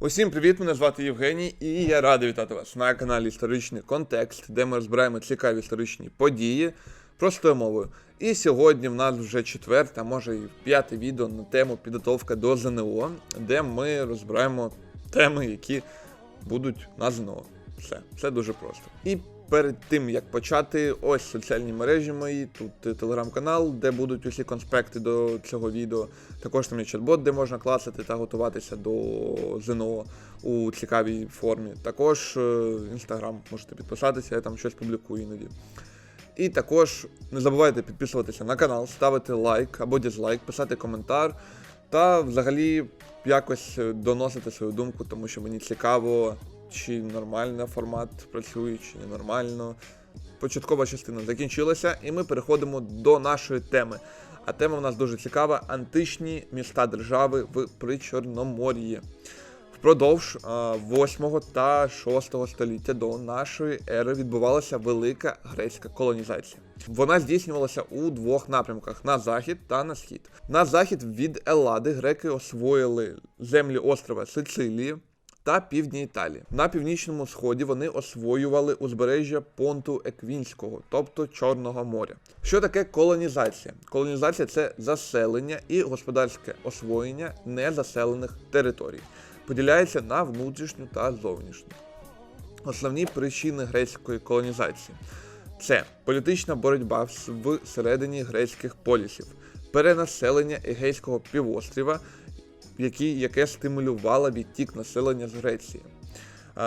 Усім привіт! Мене звати Євгеній, і я радий вітати вас на каналі Історичний Контекст, де ми розбираємо цікаві історичні події простою мовою. І сьогодні в нас вже четверте, а може і п'яте відео на тему підготовка до ЗНО, де ми розбираємо теми, які будуть на ЗНО. Все, все дуже просто. І перед тим як почати, ось соціальні мережі мої, тут е, телеграм-канал, де будуть усі конспекти до цього відео. Також там є чат-бот, де можна класити та готуватися до ЗНО у цікавій формі. Також інстаграм можете підписатися, я там щось публікую іноді. І також не забувайте підписуватися на канал, ставити лайк або дізлайк, писати коментар та взагалі якось е, доносити свою думку, тому що мені цікаво, чи нормально формат працює, чи ненормально. Початкова частина закінчилася, і ми переходимо до нашої теми. А тема в нас дуже цікава: античні міста держави в Причорномор'ї. Впродовж 8 та 6 століття до нашої ери відбувалася велика грецька колонізація. Вона здійснювалася у двох напрямках: на захід та на схід. На захід від Еллади греки освоїли землі острова Сицилії та півдні Італії. На північному сході вони освоювали узбережжя понту Еквінського, тобто Чорного моря. Що таке колонізація? Колонізація це заселення і господарське освоєння незаселених територій. Поділяється на внутрішню та зовнішню. Основні причини грецької колонізації це політична боротьба всередині грецьких полісів, перенаселення Егейського півострова, які, яке стимулювало відтік населення з Греції.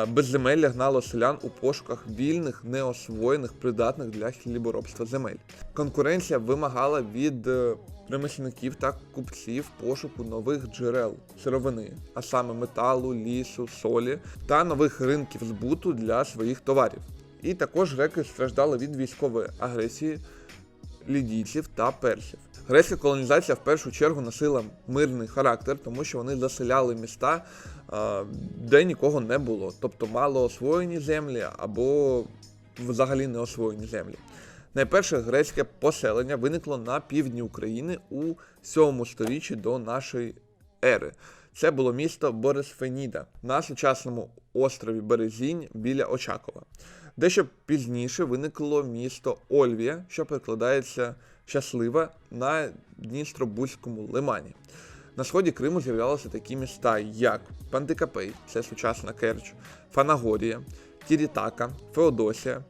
Безземелля гнало селян у пошуках вільних, неосвоєних, придатних для хліборобства земель. Конкуренція вимагала від е, ремесленників та купців пошуку нових джерел сировини, а саме металу, лісу, солі та нових ринків збуту для своїх товарів. І також греки страждали від військової агресії лідійців та персів. Грецька колонізація в першу чергу носила мирний характер, тому що вони заселяли міста, де нікого не було, тобто мало освоєні землі або взагалі не освоєні землі. Найперше грецьке поселення виникло на півдні України у 7 сторіччі до нашої ери. Це було місто Борисфеніда на сучасному острові Березінь біля Очакова. Дещо пізніше виникло місто Ольвія, що перекладається щаслива на Дністробузькому лимані. На сході Криму з'являлися такі міста, як Пантикапей, це сучасна Керч, Фанагорія, Тірітака, Феодосія,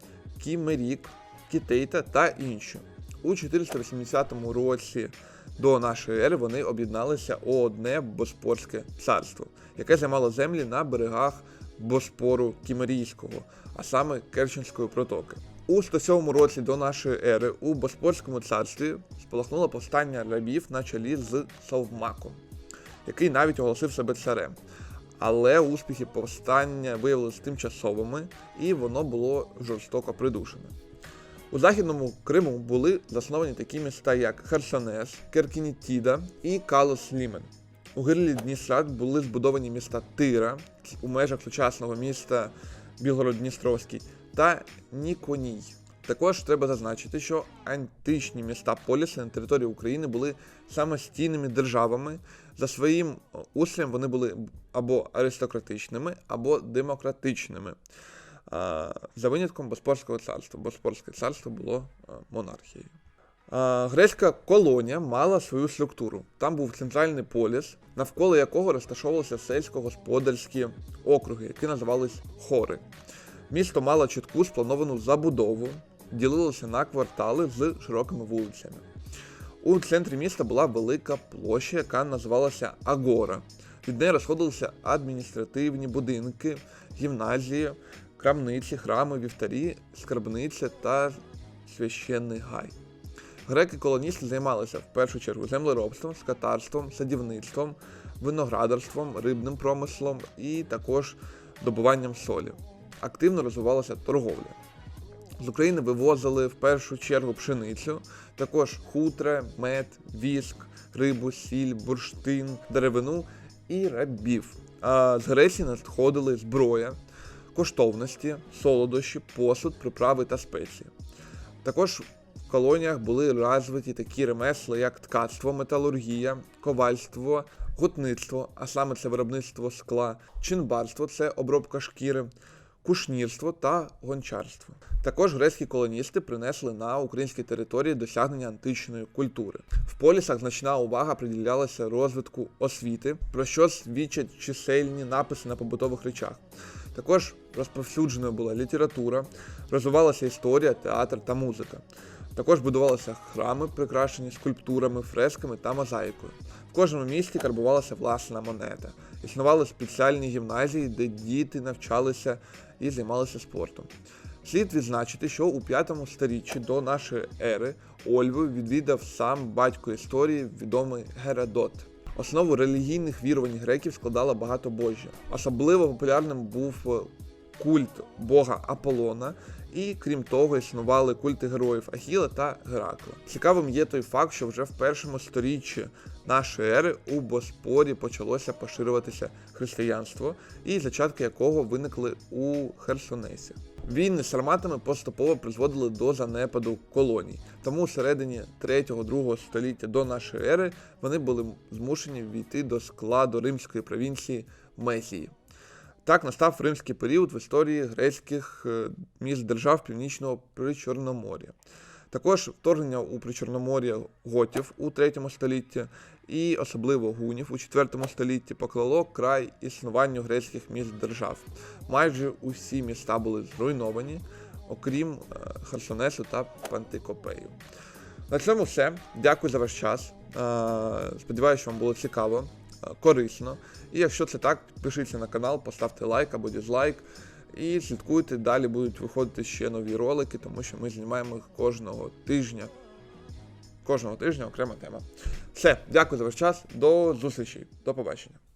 Кімерік, Кітейта та інші. У 480 році до нашої ери вони об'єдналися у одне Боспорське царство, яке займало землі на берегах Боспору Кімерійського, а саме Керченської протоки. У 107 році до нашої ери у Боспорському царстві спалахнуло повстання рабів на чолі з Совмаком, який навіть оголосив себе царем. Але успіхи повстання виявилися тимчасовими і воно було жорстоко придушене. У Західному Криму були засновані такі міста, як Херсонес, Керкінітіда і Калос Лімен. У гирлі Дністра були збудовані міста Тира у межах сучасного міста Білгород-Дністровський та Ніконій. Також треба зазначити, що античні міста поліси на території України були самостійними державами. За своїм устроєм вони були або аристократичними, або демократичними. За винятком Боспорського царства. Боспорське царство було монархією. Грецька колонія мала свою структуру. Там був центральний поліс, навколо якого розташовувалися сельськогосподарські округи, які називались хори. Місто мало чітку сплановану забудову, ділилося на квартали з широкими вулицями. У центрі міста була велика площа, яка називалася Агора. Від неї розходилися адміністративні будинки, гімназії, крамниці, храми, вівтарі, скарбниці та священний гай. Греки-колоністи займалися в першу чергу землеробством, скотарством, садівництвом, виноградарством, рибним промислом і також добуванням солі. Активно розвивалася торговля. З України вивозили в першу чергу пшеницю, також хутре, мед, віск, рибу, сіль, бурштин, деревину і рабів. А з Греції надходили зброя, коштовності, солодощі, посуд, приправи та спеції. Також колоніях були розвиті такі ремесла, як ткацтво, металургія, ковальство, гутництво, а саме це виробництво скла, чинбарство це обробка шкіри, кушнірство та гончарство. Також грецькі колоністи принесли на українські території досягнення античної культури. В полісах значна увага приділялася розвитку освіти, про що свідчать чисельні написи на побутових речах. Також розповсюдженою була література, розвивалася історія, театр та музика. Також будувалися храми, прикрашені скульптурами, фресками та мозаїкою. В кожному місті карбувалася власна монета. Існували спеціальні гімназії, де діти навчалися і займалися спортом. Слід відзначити, що у 5 сторіччі до нашої ери Ольву відвідав сам батько історії, відомий Геродот. Основу релігійних вірувань греків складало багатобожжя. Особливо популярним був культ бога Аполлона, і крім того, існували культи героїв Ахіла та Геракла. Цікавим є той факт, що вже в першому сторіччі нашої ери у Боспорі почалося поширюватися християнство, і зачатки якого виникли у Херсонесі. Війни з сарматами поступово призводили до занепаду колоній, тому у середині 3-2 століття до нашої ери вони були змушені війти до складу римської провінції Месії. Так настав римський період в історії грецьких е, міст держав Північного Причорномор'я. Також вторгнення у Причорномор'я готів у 3 столітті і особливо гунів у 4 столітті поклало край існуванню грецьких міст держав. Майже усі міста були зруйновані, окрім е, Херсонесу та Пантикопею. На цьому все. Дякую за ваш час. Е, Сподіваюся, що вам було цікаво, корисно. І якщо це так, підпишіться на канал, поставте лайк або дізлайк. І слідкуйте, далі будуть виходити ще нові ролики, тому що ми знімаємо їх кожного тижня. Кожного тижня окрема тема. Все, дякую за ваш час. До зустрічі. До побачення.